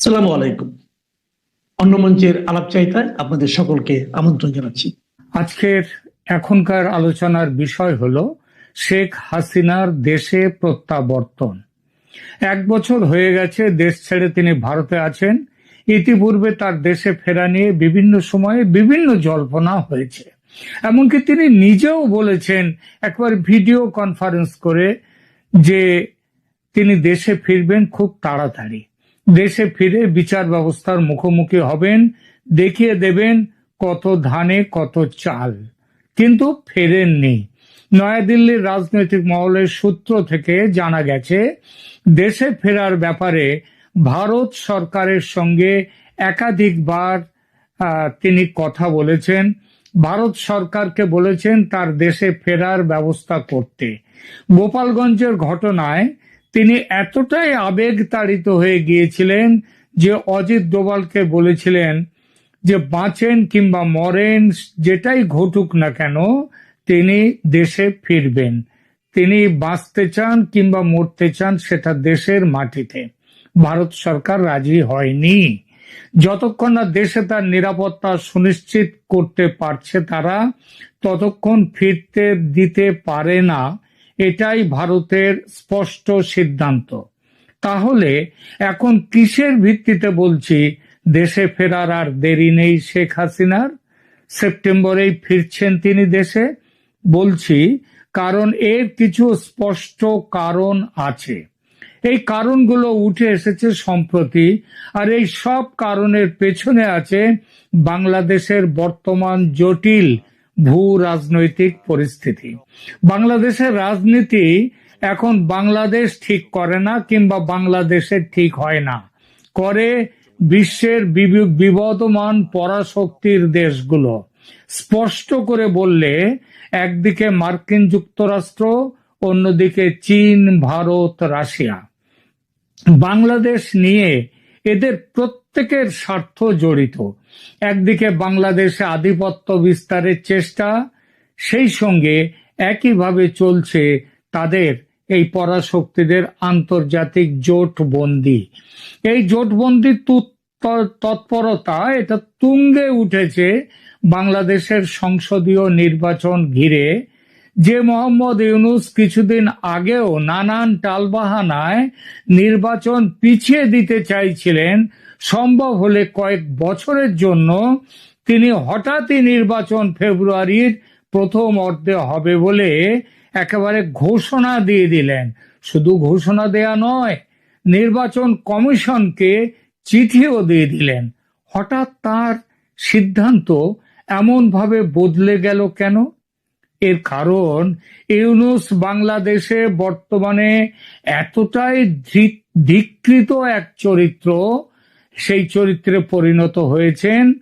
আসসালামু আলাইকুম। অন্য মঞ্চের আলাপচারিতায় আপনাদের সকলকে আমন্ত্রণ জানাচ্ছি। আজকের এখনকার আলোচনার বিষয় হলো শেখ হাসিনার দেশে প্রত্যাবর্তন। এক বছর হয়ে গেছে দেশ ছেড়ে তিনি ভারতে আছেন। ইতিপূর্বে তার দেশে ফেরা নিয়ে বিভিন্ন সময়ে বিভিন্ন জল্পনা হয়েছে। এমনকি তিনি নিজেও বলেছেন, একবার ভিডিও কনফারেন্স করে যে তিনি দেশে ফিরবেন খুব তাড়াতাড়ি। দেশে ফিরে বিচার ব্যবস্থার মুখোমুখি হবেন, দেখিয়ে দেবেন কত ধানে, কত চাল। কিন্তু ফেরেননি। নয়াদিল্লির রাজনৈতিক মহলের সূত্র থেকে জানা গেছে, দেশে ফেরার ব্যাপারে ভারত সরকারের সঙ্গে একাধিকবার তিনি কথা বলেছেন। ভারত সরকারকে বলেছেন তার দেশে ফেরার ব্যবস্থা করতে। গোপালগঞ্জের ঘটনায় তিনি এতটাই আবেগ তাড়িত হয়ে গিয়েছিলেন যে অজিত ডোভালকে বলেছিলেন যে বাঁচেন কিংবা মরেন, যেটাই ঘটুক না কেন, তিনি দেশে ফিরবেন। তিনি বাঁচতে চান কিংবা মরতে চান সেটা দেশের মাটিতে। ভারত সরকার রাজি হয়নি। যতক্ষণ না দেশে তার নিরাপত্তা সুনিশ্চিত করতে পারছে তারা, ততক্ষণ ফিরতে দিতে পারে না। এটাই ভারতের স্পষ্ট সিদ্ধান্ত। তাহলে এখন কিসের ভিত্তিতে বলছি দেশে ফেরার আর দেরি নেই শেখ হাসিনার? সেপ্টেম্বরেই ফিরছেন তিনি দেশে? বলছি, কারণ এর কিছু স্পষ্ট কারণ আছে। এই কারণগুলো উঠে এসেছে সম্প্রতি, আর এই সব কারণের পেছনে আছে বাংলাদেশের বর্তমান জটিল ভূ রাজনৈতিক পরিস্থিতি। বাংলাদেশের রাজনীতি এখন বাংলাদেশ ঠিক করে না কিংবা বাংলাদেশের ঠিক হয় না। করে বিশ্বের বিবি- বিবদমান পরাশক্তির দেশগুলো। স্পষ্ট করে বললে, একদিকে মার্কিন যুক্তরাষ্ট্র, অন্যদিকে চীন, ভারত, রাশিয়া। বাংলাদেশ নিয়ে এদের প্রত্যেকের স্বার্থ জড়িত। একদিকে বাংলাদেশে আধিপত্য বিস্তারের চেষ্টা, সেই সঙ্গে একইভাবে চলছে তাদের এই পরাশক্তিদের আন্তর্জাতিক জোটবন্দি। এই জোটবন্দি তৎপরতা, এটা তুঙ্গে উঠেছে বাংলাদেশের সংসদীয় নির্বাচন ঘিরে। যে মোহাম্মদ ইউনুস কিছুদিন আগেও নানান টালবাহানায় নির্বাচন পিছিয়ে দিতে চাইছিলেন, সম্ভব হলে কয়েক বছরের জন্য তিনি হঠাৎই নির্বাচন ফেব্রুয়ারির প্রথম অর্ধে হবে বলে একেবারে ঘোষণা দিয়ে দিলেন। শুধু ঘোষণা দেয়া নয়, নির্বাচন কমিশনকে চিঠিও দিয়ে দিলেন। হঠাৎ তার সিদ্ধান্ত এমনভাবে বদলে গেল কেন? এর কারণ, ইউনুস বাংলাদেশে বর্তমানে এতটাই ধিকৃত এক চরিত্র, সেই চরিত্রে পরিণত হয়েছেন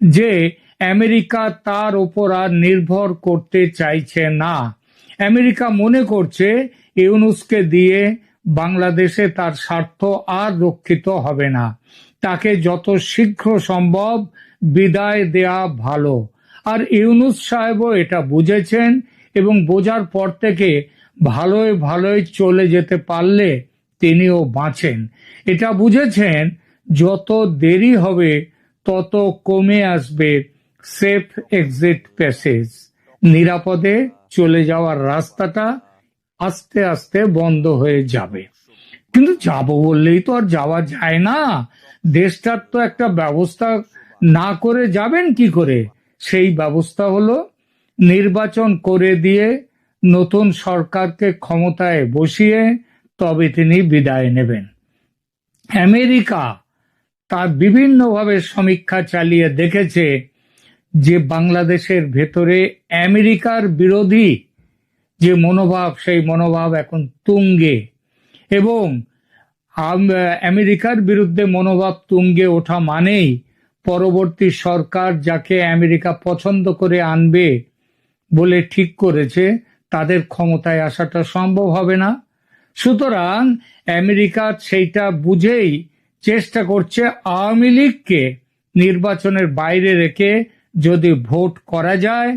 যে আমেরিকা তার উপর আর নির্ভর করতে চাইছে না। আমেরিকা মনে করছে ইউনুসকে দিয়ে বাংলাদেশে তার স্বার্থ আর রক্ষিত হবে না। তাকে যত শীঘ্র সম্ভব বিদায় দেয়া ভালো। আর ইউনুস সাহেবও এটা বুঝেছেন এবং বোঝার পর থেকে ভালোই ভালোই চলে যেতে পারলে তিনিও বাঁচেন। এটা বুঝেছেন, যত দেরি হবে, তত কমে আসবে সেফ এক্সিট প্যাসেজ। নিরাপদে চলে যাওয়ার রাস্তাটা আস্তে আস্তে বন্ধ হয়ে যাবে। কিন্তু যাব বললেই তো আর যাওয়া যায় না। দেশটার তো একটা ব্যবস্থা না করে যাবেন কি করে? সেই ব্যবস্থা হলো নির্বাচন করে দিয়ে নতুন সরকারকে ক্ষমতায় বসিয়ে তবে তিনি বিদায় নেবেন। আমেরিকা তার বিভিন্নভাবে সমীক্ষা চালিয়ে দেখেছে যে বাংলাদেশের ভেতরে আমেরিকার বিরোধী যে মনোভাব, সেই মনোভাব এখন তুঙ্গে এবং আমেরিকার বিরুদ্ধে মনোভাব তুঙ্গে ওঠা মানেই পরবর্তী সরকার যাকে আমেরিকা পছন্দ করে আনবে বলে ঠিক করেছে, তাদের ক্ষমতায় আসাটা সম্ভব হবে না। সুতরাং আমেরিকা সেইটা বুঝেই চেষ্টা করছে আওয়ামী লীগকে নির্বাচনের বাইরে রেখে যদি ভোট করা যায়,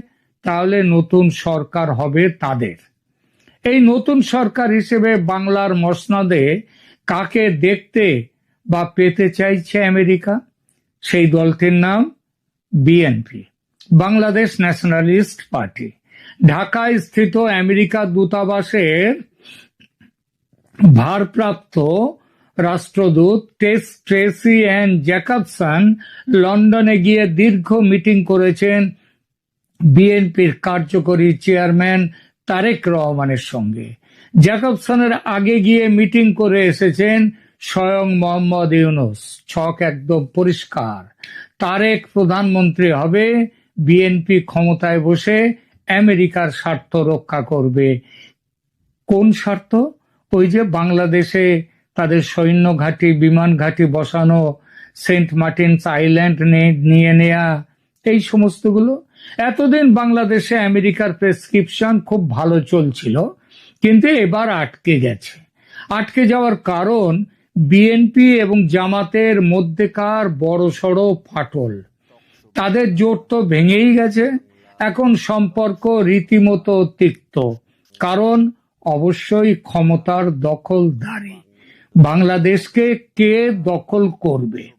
তাহলে নতুন সরকার হবে তাদের। এই নতুন সরকার হিসেবে বাংলার মসনদে কাকে দেখতে বা পেতে চাইছে আমেরিকা? সেই দলটির নাম বিএনপি বাংলাদেশ ন্যাশনালিস্ট পার্টি। ঢাকায় স্থিত আমেরিকা দূতাবাসের ভারপ্রাপ্ত রাষ্ট্রদূত টেস ট্রেসি অ্যান্ড জ্যাকবসন লন্ডনে গিয়ে দীর্ঘ মিটিং করেছেন বিএনপির কার্যকরী চেয়ারম্যান তারেক রহমানের সঙ্গে। জ্যাকবসনের আগে গিয়ে মিটিং করে এসেছেন স্বয়ং মোহাম্মদ ইউনুস, ছক একদম পরিষ্কার। তারেক প্রধানমন্ত্রী হবে, বিএনপি ক্ষমতায় বসে আমেরিকার স্বার্থ রক্ষা করবে। কোন স্বার্থ? ওই যে বাংলাদেশে তাদের সৈন্য ঘাঁটি, বিমান ঘাঁটি বসানো, সেন্ট মার্টিনস আইল্যান্ড নিয়ে নেয়া, এই সমস্তগুলো। এতদিন বাংলাদেশে আমেরিকার প্রেসক্রিপশন খুব ভালো চলছিল, কিন্তু এবার আটকে গেছে। আটকে যাওয়ার কারণ বিএনপি এবং জামাতের মধ্যেকার বড়সড় ফাটল। তাদের জোট তো ভেঙেই গেছে। এখন সম্পর্ক রীতিমতো তিক্ত। কারণ অবশ্যই ক্ষমতার দখলদারি। বাংলাদেশকে কে দখল করবে?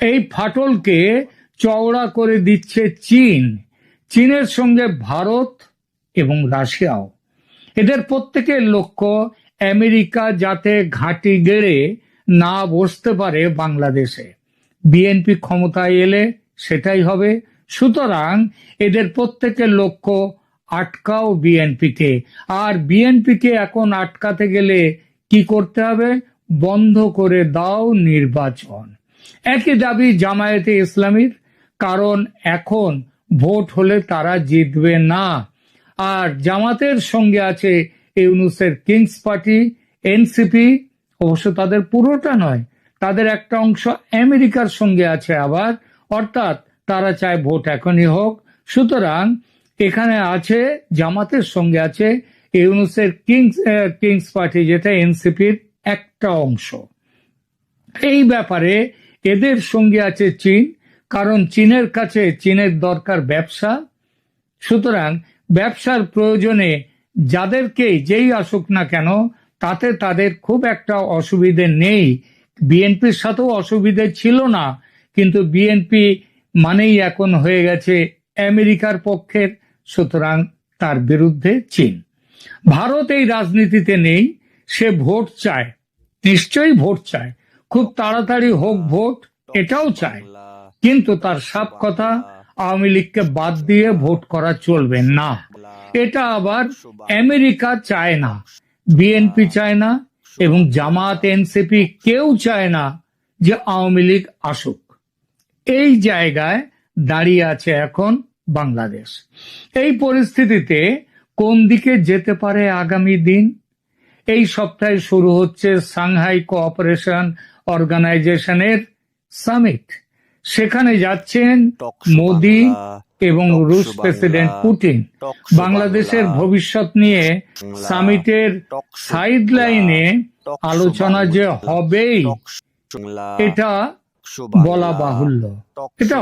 এই ফাটলকে চওড়া করে দিচ্ছে চীন। চীনের সঙ্গে ভারত এবং রাশিয়াও। এদের প্রত্যেকের লক্ষ্য আমেরিকা যাতে ঘাঁটি গেড়ে না বসতে পারে বাংলাদেশে। বিএনপি ক্ষমতায় এলে সেটাই হবে। সুতরাং এদের প্রত্যেকের লক্ষ্য আটকাও বিএনপিকে। আর বিএনপিকে এখন আটকাতে গেলে কি করতে হবে? বন্ধ করে দাও নির্বাচন। একই দাবি জামায়াতে ইসলামীর, কারণ এখন ভোট হলে তারা জিতবে না। আর জামাতের সঙ্গে আছে ইউনুসের কিংস পার্টি, এনসিপি অবশ্য তাদের পুরোটা নয়, তাদের একটা অংশ আমেরিকার সঙ্গে আছে আবার, অর্থাৎ তারা চায় ভোট এখনই হোক। সুতরাং এখানে আছে, জামাতের সঙ্গে আছে, ইউনুসের কিংস কিংস পার্টি যেটা এনসিপির একটা অংশ। এই ব্যাপারে এদের সঙ্গে আছে চীন, কারণ চীনের কাছে চীনের দরকার ব্যবসা। সুতরাং ব্যবসার প্রয়োজনে যাদেরকে যেই আসুক না কেন তাতে তাদের খুব একটা অসুবিধে নেই। বিএনপির সাথেও অসুবিধে ছিল না, কিন্তু বিএনপি মানেই এখন হয়ে গেছে আমেরিকার পক্ষের, সুতরাং তার বিরুদ্ধে চীন। ভারত এই রাজনীতিতে নেই, সে ভোট চায়, নিশ্চয়ই ভোট চায়। খুব তাড়াতাড়ি হোক ভোট, এটাও চায়। কিন্তু তার সাপ কথা, আওয়ামী লীগকে বাদ দিয়ে ভোট করা চলবে না। এটা আবার আমেরিকা চায় না। বিএনপি চায় না এবং জামাত এনসিপি কেউ চায় না যে আওয়ামী লীগ আসুক। এই জায়গায় দাঁড়িয়ে আছে এখন বাংলাদেশ। এই পরিস্থিতিতে কোন দিকে যেতে পারে আগামী দিন? এই সপ্তাহে শুরু হচ্ছে সাংহাই কোঅপারেশন অর্গানাইজেশনের সামিট। সেখানে যাচ্ছেন মোদি এবং রুশ প্রেসিডেন্ট পুতিন বাংলাদেশের ভবিষ্যৎ নিয়ে সামিটের সাইড লাইনে আলোচনা যে হবেই এটা বলা বাহুল্য। এটা